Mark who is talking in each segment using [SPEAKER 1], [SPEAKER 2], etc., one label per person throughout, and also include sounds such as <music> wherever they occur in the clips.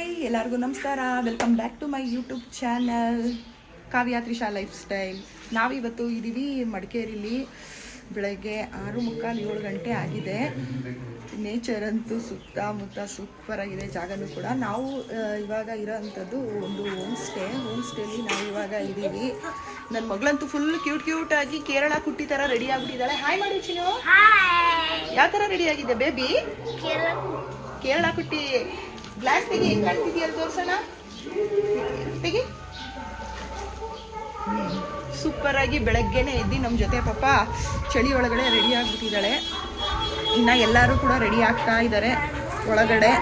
[SPEAKER 1] ಎಲ್ಲರಿಗೂ ನಮಸ್ಕಾರ. Welcome back to my YouTube channel Kavya Trisha life style ನಾವಿವತ್ತು ಇದ್ದೀವಿ ಮಡಿಕೇರಿಲಿ ಬೆಳಗ್ಗೆ ಆರು ಮುಕ್ಕಾಲು ಏಳು ಗಂಟೆ ಆಗಿದೆ. ನೇಚರ್ ಅಂತೂ ಸುತ್ತಮುತ್ತ ಸೂಪರ್ ಆಗಿದೆ ಜಾಗನೂ ಕೂಡ. ನಾವು ಇವಾಗ ಇರೋ ಅಂಥದ್ದು ಒಂದು ಹೋಮ್ ಸ್ಟೇ ಹೋಮ್ ಸ್ಟೇಲಿ ನಾವು ಇವಾಗ ಇದ್ದೀವಿ ನನ್ನ ಮಗಳಂತೂ ಫುಲ್ ಕ್ಯೂಟ್ ಕ್ಯೂಟ್ ಆಗಿ ಕೇರಳ ಕುಟ್ಟಿ ಥರ ರೆಡಿ ಆಗ್ಬಿಟ್ಟಿದ್ದಾಳೆ. ಹಾಯ್ ಮಾಡಿ ಚಿನ್ನು ಯಾವ ಥರ ರೆಡಿ ಆಗಿದೆ ಬೇಬಿ ಕೇರಳ ಕುಟ್ಟಿ. ಗ್ಲಾಸ್ ತೆಗಿ ಕಾಣ್ತಿದ್ಯಲ್ಲ ತೋರ್ಸೋಣ. ತೆಗಿ. ಸೂಪರ್ ಆಗಿ ಬೆಳಗ್ಗೆನೆ ಎದ್ದು ನಮ್ಮ ಜೊತೆ ಪಾಪ ಚಳಿ ಒಳಗಡೆ ರೆಡಿ ಆಗ್ಬಿಟ್ಟಿದ್ದಾಳೆ. ಇನ್ನ ಎಲ್ಲರೂ ಕೂಡ ರೆಡಿ ಆಗ್ತಾ ಇದ್ದಾರೆ ಒಳಗಡೆ.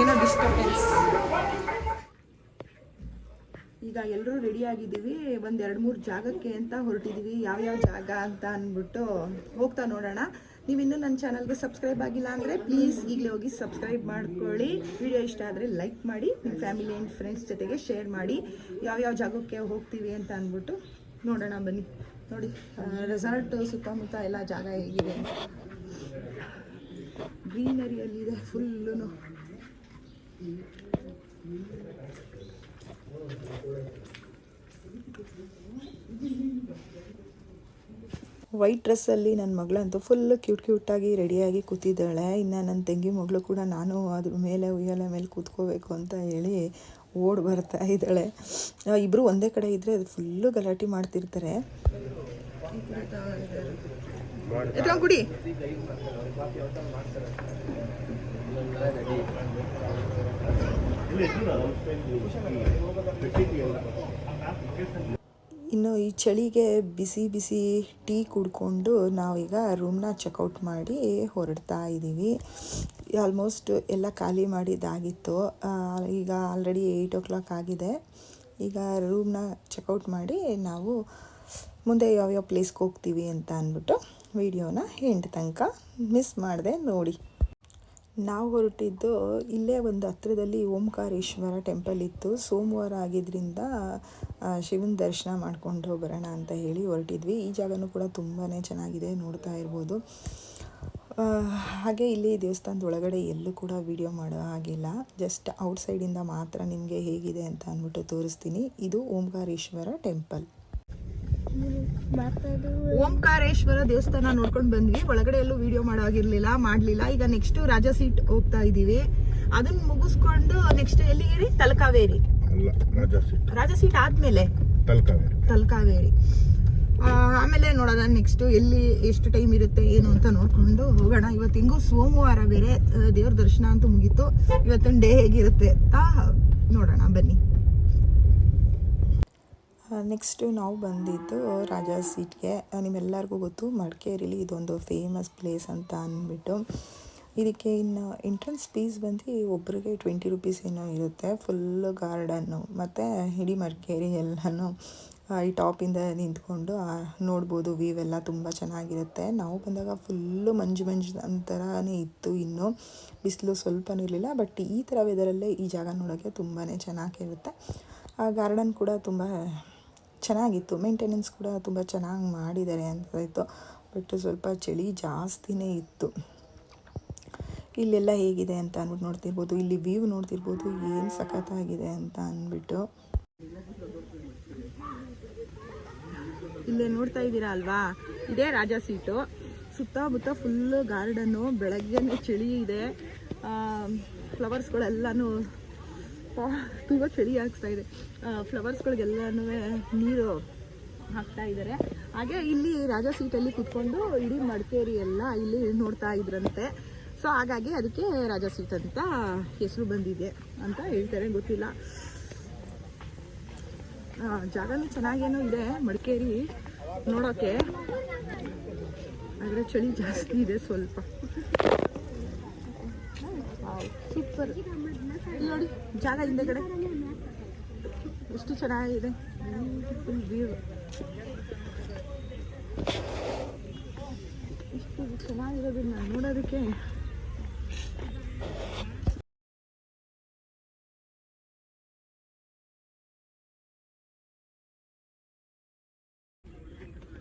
[SPEAKER 1] ಏನೋ ಡಿಸ್ಟರ್ಬೆನ್ಸ್ ಈಗ ಎಲ್ಲರೂ ರೆಡಿ ಆಗಿದ್ದೀವಿ. ಒಂದು ಮೂರು ಜಾಗಕ್ಕೆ ಅಂತ ಹೊರಟಿದ್ದೀವಿ ಯಾವ್ಯಾವ ಜಾಗ ಅಂತ ಅಂದ್ಬಿಟ್ಟು ಹೋಗ್ತಾ ನೋಡೋಣ. ನೀವು ಇನ್ನೂ ನನ್ನ ಚಾನಲ್ಗೆ ಸಬ್ಸ್ಕ್ರೈಬ್ ಆಗಿಲ್ಲ ಅಂದರೆ ಪ್ಲೀಸ್ ಈಗಲೇ ಹೋಗಿ ಸಬ್ಸ್ಕ್ರೈಬ್ ಮಾಡ್ಕೊಳ್ಳಿ. ವಿಡಿಯೋ ಇಷ್ಟ ಆದರೆ ಲೈಕ್ ಮಾಡಿ, ನಿಮ್ಮ ಫ್ಯಾಮಿಲಿ ಆ್ಯಂಡ್ ಫ್ರೆಂಡ್ಸ್ ಜೊತೆಗೆ ಶೇರ್ ಮಾಡಿ. ಯಾವ್ಯಾವ ಜಾಗಕ್ಕೆ ಹೋಗ್ತೀವಿ ಅಂತ ಅಂದ್ಬಿಟ್ಟು ನೋಡೋಣ ಬನ್ನಿ. ನೋಡಿ ರೆಸಾರ್ಟ್ ಸುತ್ತಮುತ್ತ ಎಲ್ಲ ಜಾಗ ಹೇಗಿದೆ. ಗ್ರೀನರಿಯಲ್ಲಿದೆ ಫುಲ್ಲು ವೈಟ್ ಡ್ರೆಸ್ಸಲ್ಲಿ ನನ್ನ ಮಗಳಂತೂ ಫುಲ್ ಕ್ಯೂಟ್ ಕ್ಯೂಟಾಗಿ ರೆಡಿಯಾಗಿ ಕೂತಿದ್ದಾಳೆ. ಇನ್ನು ನನ್ನ ತಂಗಿ ಮಗಳು ಕೂಡ ನಾನು ಅದ್ರ ಮೇಲೆ, ಉಯ್ಯಾಲೆ ಮೇಲೆ ಕೂತ್ಕೋಬೇಕು ಅಂತ ಹೇಳಿ ಓಡ್ ಬರ್ತಾ ಇದ್ದಾಳೆ. ಇಬ್ಬರು ಒಂದೇ ಕಡೆ ಇದ್ದರೆ ಅದು ಫುಲ್ಲು ಗಲಾಟೆ ಮಾಡ್ತಿರ್ತಾರೆ. ಇನ್ನು ಈ ಚಳಿಗೆ ಬಿಸಿ ಬಿಸಿ ಟೀ ಕುಡ್ಕೊಂಡು ನಾವೀಗ ರೂಮ್ನ ಚೆಕ್ಔಟ್ ಮಾಡಿ ಹೊರಡ್ತಾ ಇದ್ದೀವಿ ಆಲ್ಮೋಸ್ಟ್ ಎಲ್ಲ ಖಾಲಿ ಮಾಡಿದ್ದಾಗಿತ್ತು. ಈಗ ಆಲ್ರೆಡಿ ಏಯ್ಟ್ ಓ ಕ್ಲಾಕ್ ಆಗಿದೆ. ಈಗ ರೂಮ್ನ ಚೆಕ್ಔಟ್ ಮಾಡಿ ನಾವು ಮುಂದೆ ಯಾವ್ಯಾವ ಪ್ಲೇಸ್ಗೆ ಹೋಗ್ತೀವಿ ಅಂತ ಅಂದ್ಬಿಟ್ಟು ವಿಡಿಯೋನ ಎಂಡ್ ತನಕ ಮಿಸ್ ಮಾಡಿದೆ ನೋಡಿ. ನಾವು ಹೊರಟಿದ್ದು ಇಲ್ಲೇ ಒಂದು ಹತ್ರದಲ್ಲಿ ಓಂಕಾರೇಶ್ವರ ಟೆಂಪಲ್ ಇತ್ತು. ಸೋಮವಾರ ಆಗಿದ್ದರಿಂದ ಶಿವನ ದರ್ಶನ ಮಾಡ್ಕೊಂಡು ಬರೋಣ ಅಂತ ಹೇಳಿ ಹೊರಟಿದ್ವಿ. ಈ ಜಾಗನೂ ಕೂಡ ತುಂಬಾ ಚೆನ್ನಾಗಿದೆ, ನೋಡ್ತಾ ಇರ್ಬೋದು. ಹಾಗೆ ಇಲ್ಲಿ ದೇವಸ್ಥಾನದ ಒಳಗಡೆ ಎಲ್ಲೂ ಕೂಡ ವಿಡಿಯೋ ಮಾಡೋ ಹಾಗಿಲ್ಲ. ಜಸ್ಟ್ ಔಟ್ಸೈಡಿಂದ ಮಾತ್ರ ನಿಮಗೆ ಹೇಗಿದೆ ಅಂತ ಅಂದ್ಬಿಟ್ಟು ತೋರಿಸ್ತೀನಿ. ಇದು ಓಂಕಾರೇಶ್ವರ ಟೆಂಪಲ್ ಓಂಕಾರೇಶ್ವರ ದೇವಸ್ಥಾನ ನೋಡ್ಕೊಂಡು ಬಂದ್ವಿ. ಒಳಗಡೆ ಎಲ್ಲೂ ವಿಡಿಯೋ ಮಾಡೋ ಹಾಗಿರ್ಲಿಲ್ಲ, ಮಾಡ್ಲಿಲ್ಲ. ಈಗ ನೆಕ್ಸ್ಟ್ ರಾಜ ಸೀಟ್ ಹೋಗ್ತಾ ಇದೀವಿ. ಅದನ್ನ ಮುಗಿಸ್ಕೊಂಡು ನೆಕ್ಸ್ಟ್ ಎಲ್ಲಿಗೆ ತಲಕಾವೇರಿ.
[SPEAKER 2] ಅಲ್ಲ ರಾಜಾ ಸೀಟ್.
[SPEAKER 1] ರಾಜ ಸೀಟ್ ಆದ್ಮೇಲೆ?
[SPEAKER 2] ತಲಕಾವೇರಿ.
[SPEAKER 1] ತಲಕಾವೇರಿ. ಆಮೇಲೆ ನೋಡೋಣ ನೆಕ್ಸ್ಟ್ ಎಲ್ಲಿ ಎಷ್ಟು ಟೈಮ್ ಇರುತ್ತೆ ಏನು ಅಂತ ನೋಡ್ಕೊಂಡು ಹೋಗೋಣ. ಇವತ್ತು ಹೆಂಗೂ ಸೋಮವಾರ ಬೇರೆ ದೇವ್ರ ದರ್ಶನ ಅಂತ ಮುಗೀತು. ಇವತ್ತಿನ ಡೇ ಹೇಗಿರುತ್ತೆ ಅಂತ ನೋಡೋಣ ಬನ್ನಿ. ನೆಕ್ಸ್ಟು ನಾವು ಬಂದಿದ್ದು ರಾಜಾ ಸೀಟ್ಗೆ. ನಿಮ್ಮೆಲ್ಲರಿಗೂ ಗೊತ್ತು ಮಡಿಕೇರಿಲಿ ಇದೊಂದು ಫೇಮಸ್ ಪ್ಲೇಸ್ ಅಂತ ಅಂದ್ಬಿಟ್ಟು. ಇದಕ್ಕೆ ಇನ್ನು ಎಂಟ್ರೆನ್ಸ್ ಫೀಸ್ ಬಂದು ಒಬ್ಬರಿಗೆ ಟ್ವೆಂಟಿ ರುಪೀಸ್ ಏನೋ ಇರುತ್ತೆ ಫುಲ್ಲು ಗಾರ್ಡನ್ನು ಮತ್ತು ಇಡೀ ಮಡಿಕೇರಿ ಎಲ್ಲನೂ ಈ ಟಾಪಿಂದ ನಿಂತ್ಕೊಂಡು ನೋಡ್ಬೋದು ವ್ಯೂ ಎಲ್ಲ ತುಂಬ ಚೆನ್ನಾಗಿರುತ್ತೆ. ನಾವು ಬಂದಾಗ ಫುಲ್ಲು ಮಂಜು ಮಂಜು ಅಂತರನೇ ಇತ್ತು ಇನ್ನೂ. ಬಿಸಿಲು ಸ್ವಲ್ಪನೂ ಇರಲಿಲ್ಲ ಬಟ್ ಈ ಥರ ವೆದರಲ್ಲೇ ಈ ಜಾಗ ನೋಡೋಕ್ಕೆ ತುಂಬಾ ಚೆನ್ನಾಗಿರುತ್ತೆ. ಆ ಗಾರ್ಡನ್ ಕೂಡ ತುಂಬ ಚೆನ್ನಾಗಿತ್ತು. ಮೇಂಟೆನೆನ್ಸ್ ಕೂಡ ತುಂಬ ಚೆನ್ನಾಗಿ ಮಾಡಿದ್ದಾರೆ ಅಂತ ಇತ್ತು. ಬಟ್ ಸ್ವಲ್ಪ ಚಳಿ ಜಾಸ್ತಿನೇ ಇತ್ತು. ಇಲ್ಲೆಲ್ಲ ಹೇಗಿದೆ ಅಂತ ಅಂದ್ಬಿಟ್ಟು ನೋಡ್ತಿರ್ಬೋದು. ಇಲ್ಲಿ ವ್ಯೂ ನೋಡ್ತಿರ್ಬೋದು. ಏನು ಸಖತ್ತಾಗಿದೆ ಅಂತ ಅಂದ್ಬಿಟ್ಟು. ಇಲ್ಲೇ ನೋಡ್ತಾ ಇದ್ದೀರಾ ಅಲ್ವಾ? ಇದೇ ರಾಜ ಸೀಟು ಸುತ್ತಮುತ್ತ ಫುಲ್ಲು ಗಾರ್ಡನ್ನು ಬೆಳಗ್ಗೆನೇ ಚಳಿ ಇದೆ. ಫ್ಲವರ್ಸ್ಗಳೆಲ್ಲನೂ ತುಂಬ ಚಳಿ ಆಗ್ತಾ ಇದೆ. ಫ್ಲವರ್ಸ್ಗಳಿಗೆಲ್ಲನೂ ನೀರು ಹಾಕ್ತಾ ಇದ್ದಾರೆ. ಹಾಗೆ ಇಲ್ಲಿ ರಾಜ ಸೀಟಲ್ಲಿ ಕುತ್ಕೊಂಡು ಇಡೀ ಮಡಿಕೇರಿ ಎಲ್ಲ ಇಲ್ಲಿ ನೋಡ್ತಾ ಇದ್ರಂತೆ. ಸೊ ಹಾಗಾಗಿ ಅದಕ್ಕೆ ರಾಜ ಸೀಟ್ ಅಂತ ಹೆಸರು ಬಂದಿದೆ ಅಂತ ಹೇಳ್ತಾರೆ, ಗೊತ್ತಿಲ್ಲ. ಜಾಗನೂ ಚೆನ್ನಾಗೇನೋ ಇದೆ, ಮಡಿಕೇರಿ ನೋಡೋಕ್ಕೆ ಆದರೆ ಚಳಿ ಜಾಸ್ತಿ ಇದೆ ಸ್ವಲ್ಪ. ಸೂಪರ್. ನೋಡಿ, ಜಾಗ ಹಿಂದೆಗಡೆ ಎಷ್ಟು ಚೆನ್ನಾಗಿದೆ. ಬ್ಯೂಟಿಫುಲ್ ವ್ಯೂ ಇಷ್ಟು ಚೆನ್ನಾಗಿರೋದನ್ನ ನೋಡೋದಕ್ಕೆ.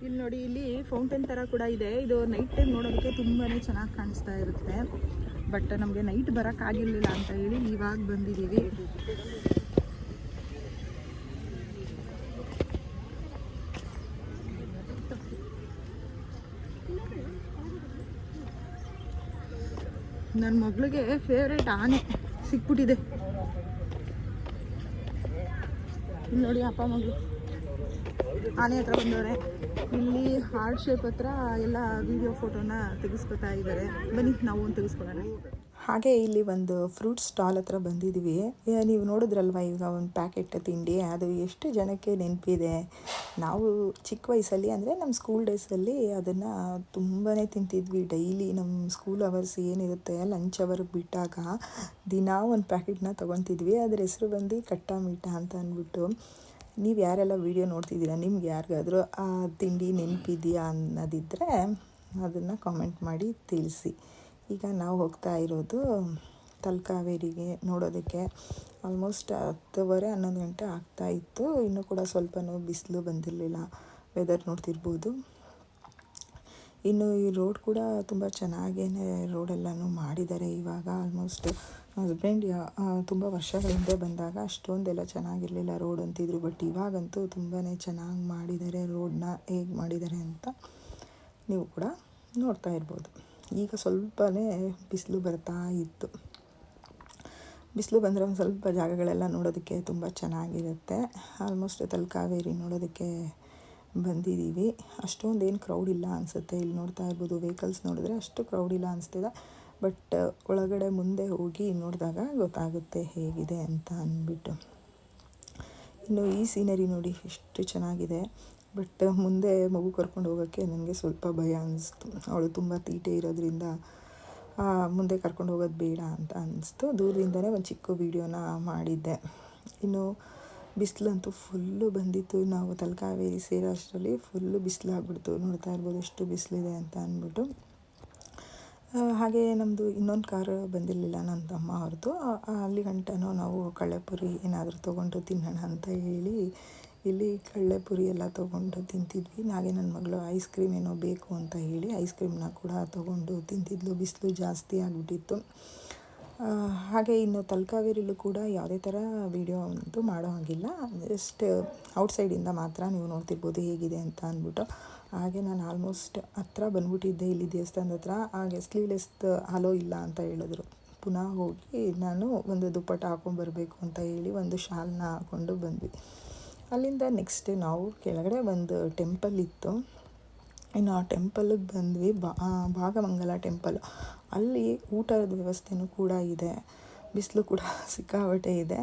[SPEAKER 3] ಇಲ್ಲಿ ನೋಡಿ, ಇಲ್ಲಿ ಫೌಂಟೇನ್ ಥರ ಕೂಡ ಇದೆ. ಇದು ನೈಟ್ ಟೈಮ್ ನೋಡೋದಕ್ಕೆ ತುಂಬಾ ಚೆನ್ನಾಗಿ ಕಾಣಿಸ್ತಾ ಇರುತ್ತೆ. ಬಟ್ ನಮಗೆ ನೈಟ್ ಬರೋಕ್ಕಾಗಿರಲಿಲ್ಲ ಅಂತ ಹೇಳಿ ಇವಾಗ ಬಂದಿದ್ದೀವಿ ನನ್ನ ಮಗಳಿಗೆ ಫೇವ್ರೇಟ್ ಆನೆ ಸಿಕ್ಬಿಟ್ಟಿದೆ. ನೋಡಿ ಅಪ್ಪ ಮಗಳು. ಆನೆ ಹತ್ರ ಬಂದವ್ರೆ. ಇಲ್ಲಿ ಹಾರ್ಟ್ ಶೇಪ್ ಹತ್ರ ಎಲ್ಲ ವಿಡಿಯೋ ಫೋಟೋನ ತೆಗೆಸ್ಕೊತಾ ಇದ್ದಾರೆ ಬನ್ನಿ ನಾವು ಒಂದು ತೆಗೆಸ್ಕೊಳ್ಳೋಣ. ಹಾಗೆ ಇಲ್ಲಿ ಒಂದು ಫ್ರೂಟ್ ಸ್ಟಾಲ್ ಹತ್ರ ಬಂದಿದ್ದೀವಿ ಏ, ನೀವು ನೋಡಿದ್ರಲ್ವಾ ಈಗ ಒಂದು ಪ್ಯಾಕೆಟ್ ತಿಂಡಿ? ಅದು ಎಷ್ಟು ಜನಕ್ಕೆ ನೆನಪಿದೆ. ನಾವು ಚಿಕ್ಕ ವಯಸ್ಸಲ್ಲಿ ಅಂದರೆ ನಮ್ಮ ಸ್ಕೂಲ್ ಡೇಸಲ್ಲಿ ಅದನ್ನು ತುಂಬಾ ತಿಂತಿದ್ವಿ. ಡೈಲಿ ನಮ್ಮ ಸ್ಕೂಲ್ ಅವರ್ಸ್ ಏನಿರುತ್ತೆ ಲಂಚ್ ಅವರ್ ಬಿಟ್ಟಾಗ ದಿನ ಒಂದು ಪ್ಯಾಕೆಟ್ನ ತೊಗೊತಿದ್ವಿ. ಅದ್ರ ಹೆಸರು ಬಂದು ಕಟ್ಟ ಮೀಠ ಅಂತ ಅಂದ್ಬಿಟ್ಟು. ನೀವು ಯಾರೆಲ್ಲ ವೀಡಿಯೋ ನೋಡ್ತಿದ್ದೀರಾ, ನಿಮ್ಗೆ ಯಾರಿಗಾದರೂ ಆ ತಿಂಡಿ ನೆನಪಿದೆಯಾ ಅನ್ನೋದಿದ್ದರೆ ಅದನ್ನು ಕಾಮೆಂಟ್ ಮಾಡಿ ತಿಳಿಸಿ. ಈಗ ನಾವು ಹೋಗ್ತಾ ಇರೋದು ತಲಕಾವೇರಿಗೆ ನೋಡೋದಕ್ಕೆ. ಆಲ್ಮೋಸ್ಟ್ ಹತ್ತುವರೆ, ಹನ್ನೊಂದು ಗಂಟೆ ಆಗ್ತಾ ಇತ್ತು. ಇನ್ನೂ ಕೂಡ ಸ್ವಲ್ಪನೂ ಬಿಸಿಲು ಬಂದಿರಲಿಲ್ಲ. ವೆದರ್ ನೋಡ್ತಿರ್ಬೋದು. ಇನ್ನು ಈ ರೋಡ್ ಕೂಡ ತುಂಬ ಚೆನ್ನಾಗೇ ರೋಡೆಲ್ಲನೂ ಮಾಡಿದ್ದಾರೆ ಇವಾಗ. ಆಲ್ಮೋಸ್ಟ್ ಹಸ್ಬೆಂಡ್ ಯಾ ತುಂಬ ವರ್ಷಗಳ ಹಿಂದೆ ಬಂದಾಗ ಅಷ್ಟೊಂದೆಲ್ಲ ಚೆನ್ನಾಗಿರಲಿಲ್ಲ ರೋಡ್ ಅಂತಿದ್ರು ಬಟ್ ಇವಾಗಂತೂ ತುಂಬಾ ಚೆನ್ನಾಗಿ ಮಾಡಿದ್ದಾರೆ ರೋಡ್ನ ಹೇಗೆ ಮಾಡಿದ್ದಾರೆ ಅಂತ ನೀವು ಕೂಡ ನೋಡ್ತಾ ಇರ್ಬೋದು. ಈಗ ಸ್ವಲ್ಪನೇ ಬಿಸಿಲು ಬರ್ತಾ ಇತ್ತು. ಬಿಸಿಲು ಬಂದರೆ ಒಂದು ಸ್ವಲ್ಪ ಜಾಗಗಳೆಲ್ಲ ನೋಡೋದಕ್ಕೆ ತುಂಬ ಚೆನ್ನಾಗಿರುತ್ತೆ. ಆಲ್ಮೋಸ್ಟ್ ತಲಕಾವೇರಿ ನೋಡೋದಕ್ಕೆ ಬಂದಿದ್ದೀವಿ. ಅಷ್ಟೊಂದು ಏನು ಕ್ರೌಡ್ ಇಲ್ಲ ಅನಿಸುತ್ತೆ. ಇಲ್ಲಿ ನೋಡ್ತಾ ಇರ್ಬೋದು ವೆಹಿಕಲ್ಸ್ ನೋಡಿದ್ರೆ ಅಷ್ಟು ಕ್ರೌಡ್ ಇಲ್ಲ ಅನಿಸ್ತಿದೆ ಬಟ್ ಒಳಗಡೆ ಮುಂದೆ ಹೋಗಿ ನೋಡಿದಾಗ ಗೊತ್ತಾಗುತ್ತೆ ಹೇಗಿದೆ ಅಂತ ಅಂದ್ಬಿಟ್ಟು. ಇನ್ನು ಈ ಸೀನರಿ ನೋಡಿ ಎಷ್ಟು ಚೆನ್ನಾಗಿದೆ. ಬಟ್ ಮುಂದೆ ಮಗು ಕರ್ಕೊಂಡು ಹೋಗೋಕ್ಕೆ ನನಗೆ ಸ್ವಲ್ಪ ಭಯ ಅನ್ನಿಸ್ತು ಅವಳು ತುಂಬ ತೀಟೆ ಇರೋದ್ರಿಂದ ಮುಂದೆ ಕರ್ಕೊಂಡು ಹೋಗೋದು ಬೇಡ ಅಂತ ಅನ್ನಿಸ್ತು ದೂರದಿಂದನೇ ಒಂದು ಚಿಕ್ಕ ವೀಡಿಯೋನ ಮಾಡಿದ್ದೆ. ಇನ್ನು ಬಿಸಿಲಂತೂ ಫುಲ್ಲು ಬಂದಿತ್ತು. ನಾವು ತಲಕಾವೇರಿ ಸೇರೋ ಅಷ್ಟರಲ್ಲಿ ಫುಲ್ಲು ಬಿಸಿಲಾಗ್ಬಿಡ್ತು. ನೋಡ್ತಾ ಇರ್ಬೋದು ಎಷ್ಟು ಬಿಸಿಲಿದೆ ಅಂತ ಅಂದ್ಬಿಟ್ಟು. ಹಾಗೆ ನಮ್ಮದು ಇನ್ನೊಂದು ಕಾರ್ ಬಂದಿರಲಿಲ್ಲ ನನ್ನ ತಮ್ಮ ಅವ್ರದ್ದು. ಅಲ್ಲಿ ಗಂಟನೂ ನಾವು ಕಳ್ಳೆಪುರಿ ಏನಾದರೂ ತೊಗೊಂಡು ತಿನ್ನೋಣ ಅಂತ ಹೇಳಿ ಇಲ್ಲಿ ಕಳ್ಳೆಪುರಿ ಎಲ್ಲ ತೊಗೊಂಡು ತಿಂತಿದ್ವಿ. ಹಾಗೆ ನನ್ನ ಮಗಳು ಐಸ್ ಕ್ರೀಮ್ ಏನೋ ಬೇಕು ಅಂತ ಹೇಳಿ ಐಸ್ ಕ್ರೀಮ್ನ ಕೂಡ ತೊಗೊಂಡು ತಿಂತಿದ್ಲು. ಬಿಸಿಲು ಜಾಸ್ತಿ ಆಗಿಬಿಟ್ಟಿತ್ತು. ಹಾಗೆ ಇನ್ನು ತಲಕಾವೇರಿಲೂ ಕೂಡ ಯಾವುದೇ ಥರ ವೀಡಿಯೋ ಅಂತೂ ಮಾಡೋ ಹಾಗಿಲ್ಲ. ಜಸ್ಟ್ ಔಟ್ಸೈಡಿಂದ ಮಾತ್ರ ನೀವು ನೋಡ್ತಿರ್ಬೋದು ಹೇಗಿದೆ ಅಂತ ಅಂದ್ಬಿಟ್ಟು. ಹಾಗೆ ನಾನು ಆಲ್ಮೋಸ್ಟ್ ಹತ್ರ ಬಂದ್ಬಿಟ್ಟಿದ್ದೆ ಇಲ್ಲಿ ದೇವಸ್ಥಾನದ ಹತ್ರ. ಹಾಗೆ ಸ್ಲೀವ್ಲೆಸ್ ಹಲೋ ಇಲ್ಲ ಅಂತ ಹೇಳಿದ್ರು. ಪುನಃ ಹೋಗಿ ನಾನು ಒಂದು ದುಪ್ಪಟ್ಟ ಹಾಕೊಂಡ್ಬರ್ಬೇಕು ಅಂತ ಹೇಳಿ ಒಂದು ಶಾಲ್ನ ಹಾಕ್ಕೊಂಡು ಬಂದ್ವಿ. ಅಲ್ಲಿಂದ ನೆಕ್ಸ್ಟ್ ನಾವು ಕೆಳಗಡೆ ಒಂದು ಟೆಂಪಲ್ ಇತ್ತು. ಇನ್ನು ಆ ಟೆಂಪಲ್ಗೆ ಬಂದ್ವಿ. ಬಾ ಭಾಗಮಂಗಲ ಟೆಂಪಲ್ ಅಲ್ಲಿ ಊಟದ ವ್ಯವಸ್ಥೆನೂ ಕೂಡ ಇದೆ. ಬಿಸಿಲು ಕೂಡ <laughs> ಸಿಕ್ಕಾಪಟ್ಟೆ ಇದೆ.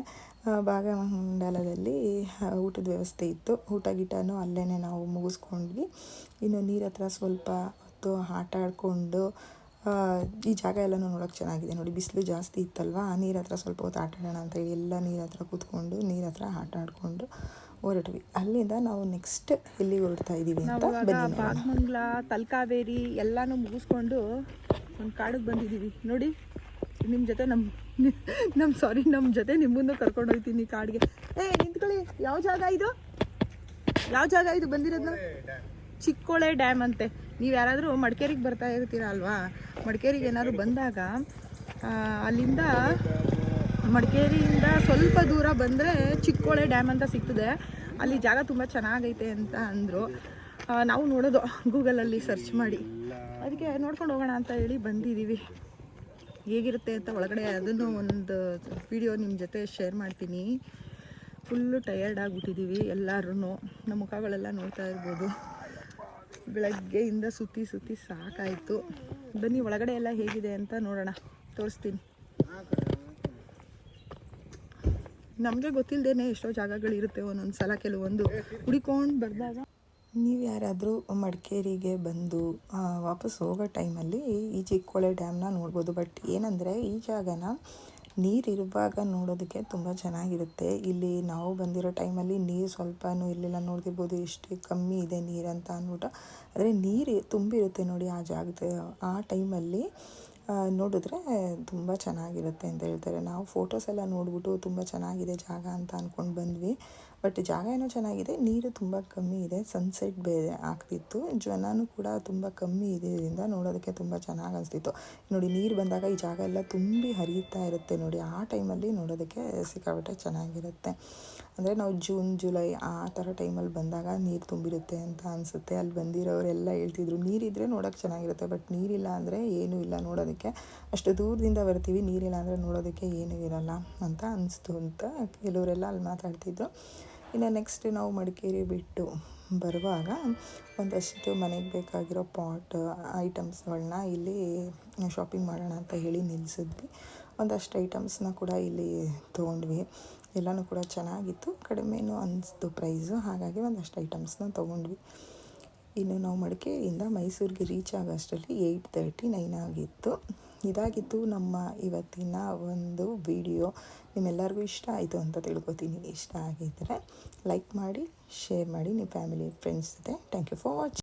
[SPEAKER 3] ಭಾಗಮಂಡಲದಲ್ಲಿ ಮಂಡಲದಲ್ಲಿ ಊಟದ ವ್ಯವಸ್ಥೆ ಇತ್ತು. ಊಟ ಗೀಟನೂ ಅಲ್ಲೇ ನಾವು ಮುಗಿಸ್ಕೊಂಡ್ವಿ. ಇನ್ನು ನೀರು ಹತ್ರ ಸ್ವಲ್ಪ ಹೊತ್ತು ಆಟ ಆಡಿಕೊಂಡು ಈ ಜಾಗ ಎಲ್ಲನೂ ನೋಡೋಕೆ ಚೆನ್ನಾಗಿದೆ. ನೋಡಿ ಬಿಸಿಲು ಜಾಸ್ತಿ ಇತ್ತಲ್ವ? ನೀರು ಹತ್ರ ಸ್ವಲ್ಪ ಹೊತ್ತು ಆಟ ಆಡೋಣ ಅಂತ ಹೇಳಿ ಎಲ್ಲ ನೀರು ಹತ್ರ ಕೂತ್ಕೊಂಡು ನೀರು ಹತ್ರ ಆಟ ಆಡಿಕೊಂಡು ಹೊರಟ್ವಿ. ಅಲ್ಲಿಂದ ನಾವು ನೆಕ್ಸ್ಟ್ ಎಲ್ಲಿಗೆ ಹೊರಡ್ತಾ ಇದ್ದೀವಿ ಅಂತ ಬನ್ನಿ
[SPEAKER 1] ತಲಕಾವೇರಿ ಎಲ್ಲಾನು ಮುಗಿಸ್ಕೊಂಡು ಒಂದು ಕಾಡಿಗೆ ಬಂದಿದ್ದೀವಿ ನೋಡಿ ನಿಮ್ಮ ಜೊತೆ ನಮ್ಮ ನಮ್ಮ ಸಾರಿ ನಮ್ಮ ಜೊತೆ ನಿಮ್ಮನ್ನು ಕರ್ಕೊಂಡು ಹೋಗ್ತೀನಿ ಕಾಡಿಗೆ. ಏ, ನಿಂತ್ಕೊಳ್ಳಿ. ಯಾವ ಜಾಗ ಇದು? ಯಾವ ಜಾಗ ಇದು ಬಂದಿರೋದು? ಚಿಕ್ಕೋಳೆ ಡ್ಯಾಮ್ ಅಂತೆ. ನೀವು ಯಾರಾದರೂ ಮಡಿಕೇರಿಗೆ ಬರ್ತಾ ಇರ್ತೀರ ಅಲ್ವಾ? ಮಡಿಕೇರಿಗೆ ಏನಾದ್ರು ಬಂದಾಗ ಅಲ್ಲಿಂದ ಮಡಿಕೇರಿಯಿಂದ ಸ್ವಲ್ಪ ದೂರ ಬಂದರೆ ಚಿಕ್ಕೋಳೆ ಡ್ಯಾಮ್ ಅಂತ ಸಿಗ್ತದೆ. ಅಲ್ಲಿ ಜಾಗ ತುಂಬ ಚೆನ್ನಾಗೈತೆ ಅಂತ ಅಂದರು. ನಾವು ನೋಡೋದು ಗೂಗಲಲ್ಲಿ ಸರ್ಚ್ ಮಾಡಿ. ಅದಕ್ಕೆ ನೋಡ್ಕೊಂಡು ಹೋಗೋಣ ಅಂತ ಹೇಳಿ ಬಂದಿದ್ದೀವಿ ಹೇಗಿರುತ್ತೆ ಅಂತ ಒಳಗಡೆ ಅದನ್ನು ಒಂದು ವಿಡಿಯೋ ನಿಮ್ಮ ಜೊತೆ ಶೇರ್ ಮಾಡ್ತೀನಿ. ಫುಲ್ಲು ಟಯರ್ಡ್ ಆಗಿಬಿಟ್ಟಿದ್ದೀವಿ ಎಲ್ಲರೂ ನಮ್ಮ ಮುಖಗಳೆಲ್ಲ ನೋಡ್ತಾ ಇರ್ಬೋದು. ಬೆಳಗ್ಗೆಯಿಂದ ಸುತ್ತಿ ಸುತ್ತಿ ಸಾಕಾಯಿತು. ಬನ್ನಿ, ಒಳಗಡೆ ಎಲ್ಲ ಹೇಗಿದೆ ಅಂತ ನೋಡೋಣ. ತೋರಿಸ್ತೀನಿ. ನಮಗೆ ಗೊತ್ತಿಲ್ಲದೇನೆ ಎಷ್ಟೋ ಜಾಗಗಳಿರುತ್ತೆ ಒಂದೊಂದು ಸಲ ಕೆಲವೊಂದು. ಹುಡಿಕೊಂಡು ಬಂದಾಗ
[SPEAKER 3] ನೀವು ಯಾರಾದರೂ ಮಡಿಕೇರಿಗೆ ಬಂದು ವಾಪಸ್ ಹೋಗೋ ಟೈಮಲ್ಲಿ ಈ ಚಿಕ್ಕೊಳೆ ಡ್ಯಾಮ್ನ ನೋಡ್ಬೋದು. ಬಟ್ ಏನಂದರೆ, ಈ ಜಾಗನ ನೀರಿರುವಾಗ ನೋಡೋದಕ್ಕೆ ತುಂಬ ಚೆನ್ನಾಗಿರುತ್ತೆ. ಇಲ್ಲಿ ನಾವು ಬಂದಿರೋ ಟೈಮಲ್ಲಿ ನೀರು ಸ್ವಲ್ಪನೂ ಇಲ್ಲೆಲ್ಲ ನೋಡ್ತಿರ್ಬೋದು ಎಷ್ಟು ಕಮ್ಮಿ ಇದೆ ನೀರು ಅಂತ ಅಂದ್ಬಿಟ್ಟು ಆದರೆ ನೀರು ತುಂಬಿರುತ್ತೆ ನೋಡಿ ಆ ಜಾಗದ, ಆ ಟೈಮಲ್ಲಿ. ನೋಡಿದ್ರೆ ತುಂಬ ಚೆನ್ನಾಗಿರುತ್ತೆ ಅಂತ ಹೇಳ್ತಾರೆ. ನಾವು ಫೋಟೋಸ್ ಎಲ್ಲ ನೋಡ್ಬಿಟ್ಟು ತುಂಬ ಚೆನ್ನಾಗಿದೆ ಜಾಗ ಅಂತ ಅಂದ್ಕೊಂಡು ಬಂದ್ವಿ. ಬಟ್ ಜಾಗ ಏನೋ ಚೆನ್ನಾಗಿದೆ, ನೀರು ತುಂಬ ಕಮ್ಮಿ ಇದೆ ಸನ್ಸೆಟ್ ಬೇರೆ ಆಗ್ತಿತ್ತು. ಜನನೂ ಕೂಡ ತುಂಬ ಕಮ್ಮಿ ಇದರಿಂದ ನೋಡೋದಕ್ಕೆ ತುಂಬ ಚೆನ್ನಾಗಿ ಅನಿಸ್ತಿತ್ತು. ನೋಡಿ, ನೀರು ಬಂದಾಗ ಈ ಜಾಗ ಎಲ್ಲ ತುಂಬಿ ಹರಿಯುತ್ತಾ ಇರುತ್ತೆ ನೋಡಿ, ಆ ಟೈಮಲ್ಲಿ ನೋಡೋದಕ್ಕೆ ಸಿಕ್ಕಾಪಟ್ಟೆ ಚೆನ್ನಾಗಿರುತ್ತೆ. ಅಂದರೆ ನಾವು ಜೂನ್, ಜುಲೈ ಆ ಥರ ಟೈಮಲ್ಲಿ ಬಂದಾಗ ನೀರು ತುಂಬಿರುತ್ತೆ ಅಂತ ಅನಿಸುತ್ತೆ. ಅಲ್ಲಿ ಬಂದಿರೋರೆಲ್ಲ ಹೇಳ್ತಿದ್ರು ನೀರಿದ್ದರೆ ನೋಡೋಕ್ಕೆ ಚೆನ್ನಾಗಿರುತ್ತೆ, ಬಟ್ ನೀರಿಲ್ಲ ಅಂದರೆ ಏನೂ ಇಲ್ಲ ನೋಡೋದಕ್ಕೆ. ಅಷ್ಟು ದೂರದಿಂದ ಬರ್ತೀವಿ, ನೀರಿಲ್ಲ ಅಂದರೆ ನೋಡೋದಕ್ಕೆ ಏನೂ ಇರಲ್ಲ ಅಂತ ಅನಿಸ್ತು ಅಂತ ಕೆಲವರೆಲ್ಲ ಅಲ್ಲಿ ಮಾತಾಡ್ತಿದ್ರು. ಇನ್ನು ನೆಕ್ಸ್ಟ್ ನಾವು ಮಡಿಕೇರಿ ಬಿಟ್ಟು ಬರುವಾಗ ಒಂದಷ್ಟು ಮನೆಗೆ ಬೇಕಾಗಿರೋ ಪಾಟ್ ಐಟಮ್ಸ್ಗಳನ್ನ ಇಲ್ಲಿ ಶಾಪಿಂಗ್ ಮಾಡೋಣ ಅಂತ ಹೇಳಿ ನಿಲ್ಲಿಸಿದ್ವಿ ಒಂದಷ್ಟು ಐಟಮ್ಸ್ನ ಕೂಡ ಇಲ್ಲಿ ತೊಗೊಂಡ್ವಿ. ಎಲ್ಲನೂ ಕೂಡ ಚೆನ್ನಾಗಿತ್ತು. ಕಡಿಮೆನೂ ಅನಿಸ್ತು ಪ್ರೈಸು ಹಾಗಾಗಿ ಒಂದಷ್ಟು ಐಟಮ್ಸ್ನ ತೊಗೊಂಡ್ವಿ. ಇನ್ನು ನಾವು ಮಡಿಕೇರಿಯಿಂದ ಮೈಸೂರಿಗೆ ರೀಚ್ ಆಗೋಷ್ಟರಲ್ಲಿ ಏಯ್ಟ್ ತರ್ಟಿ ನೈನ್ ಆಗಿತ್ತು. ಇದಾಗಿತ್ತು ನಮ್ಮ ಇವತ್ತಿನ ಒಂದು ವಿಡಿಯೋ ನಿಮ್ಮೆಲ್ಲರಿಗೂ ಇಷ್ಟ ಆಯಿತು ಅಂತ ತಿಳ್ಕೊತೀನಿ. ಇಷ್ಟ ಆಗಿದ್ದರೆ ಲೈಕ್ ಮಾಡಿ, ಶೇರ್ ಮಾಡಿ, ನಿಮ್ಮ ಫ್ಯಾಮಿಲಿ, ಫ್ರೆಂಡ್ಸ್ ಜೊತೆ. Thank you for watching